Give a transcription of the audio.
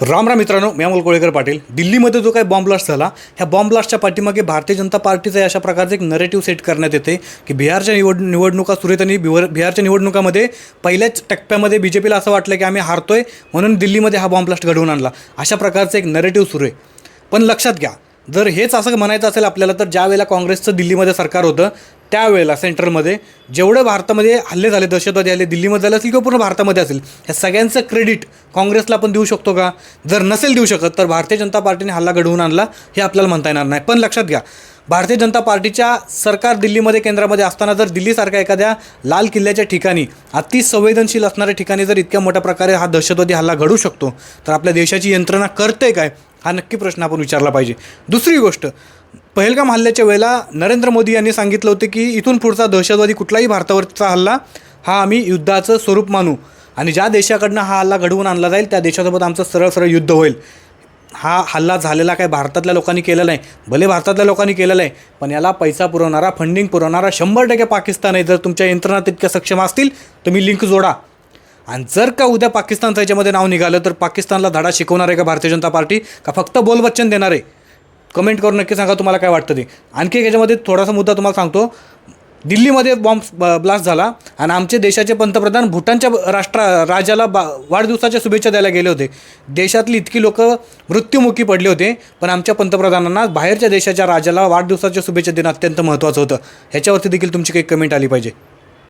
राम राम मित्रांनो मी अमोल कोळेकर पाटील. दिल्लीमध्ये जो काही बॉम्बब्लास्ट झाला ह्या बॉम्ब ब्लास्टच्या पाठीमागे भारतीय जनता पार्टीचं अशा प्रकारचं एक नरेटिव्ह सेट करण्यात येते की बिहारच्या निवड निवडणुका सुरू आहेत आणि बिहार बिहारच्या निवडणुकामध्ये पहिल्याच टप्प्यामध्ये बी जे पीला असं वाटलं की आम्ही हारतोय म्हणून दिल्लीमध्ये हा बॉम्ब ब्लास्ट घडवून आणला. अशा प्रकारचं एक नरेटिव्ह सुरू आहे. पण लक्षात घ्या जर हेच असं म्हणायचं असेल आपल्याला तर ज्या वेळेला काँग्रेसचं दिल्लीमध्ये सरकार होतं त्यावेळेला सेंट्रलमध्ये जेवढं भारतामध्ये हल्ले झाले दहशतवादी आले दिल्लीमध्ये झाले असेल किंवा पूर्ण भारतामध्ये असेल ह्या सगळ्यांचं क्रेडिट काँग्रेसला आपण देऊ शकतो का? जर नसेल देऊ शकत तर भारतीय जनता पार्टीने हल्ला घडवून आणला हे आपल्याला म्हणता येणार नाही. पण लक्षात घ्या भारतीय जनता पार्टीच्या सरकार दिल्लीमध्ये केंद्रामध्ये असताना जर दिल्लीसारख्या एखाद्या लाल किल्ल्याच्या ठिकाणी अति संवेदनशील असणाऱ्या ठिकाणी जर इतक्या मोठ्या प्रकारे हा दहशतवादी हल्ला घडू शकतो तर आपल्या देशाची यंत्रणा करते काय हा नक्की प्रश्न आपण विचारला पाहिजे. दुसरी गोष्ट पहलगाम हल्ल्याच्या वेळेला नरेंद्र मोदी यांनी सांगितलं होतं की इथून पुढचा दहशतवादी कुठलाही भारतावरचा हल्ला हा आम्ही युद्धाचं स्वरूप मानू आणि ज्या देशाकडनं हा हल्ला घडवून आणला जाईल त्या देशासोबत आमचं सरळ सरळ युद्ध होईल. हा हल्ला झालेला काय भारतातल्या लोकांनी केलेला आहे भले भारतातल्या लोकांनी केलेला आहे पण याला पैसा पुरवणारा फंडिंग पुरवणारा शंभर टक्के पाकिस्तान आहे. जर तुमच्या यंत्रणा तितक्या सक्षम असतील तुम्ही लिंक जोडा. आणि जर का उद्या पाकिस्तानचं याच्यामध्ये नाव निघालं तर पाकिस्तानला धडा शिकवणार आहे का भारतीय जनता पार्टी? का फक्त बोलबच्चन देणार आहे? कमेंट करून नक्की सांगा तुम्हाला काय वाटतं ते? आणखी एक याच्यामध्ये थोडासा मुद्दा तुम्हाला सांगतो. दिल्लीमध्ये बॉम्ब ब्लास्ट झाला. आणि आमचे देशाचे पंतप्रधान भूटानच्या राष्ट्रा राजाला बा वाढदिवसाच्या शुभेच्छा द्यायला गेले होते. देशातली इतकी लोक मृत्युमुखी पडले होते पण आमच्या पंतप्रधानांना बाहेरच्या देशाच्या राजाला वाढदिवसाच्या शुभेच्छा देणं अत्यंत महत्त्वाचं होतं. ह्याच्यावरती देखील तुमची काही कमेंट आली पाहिजे.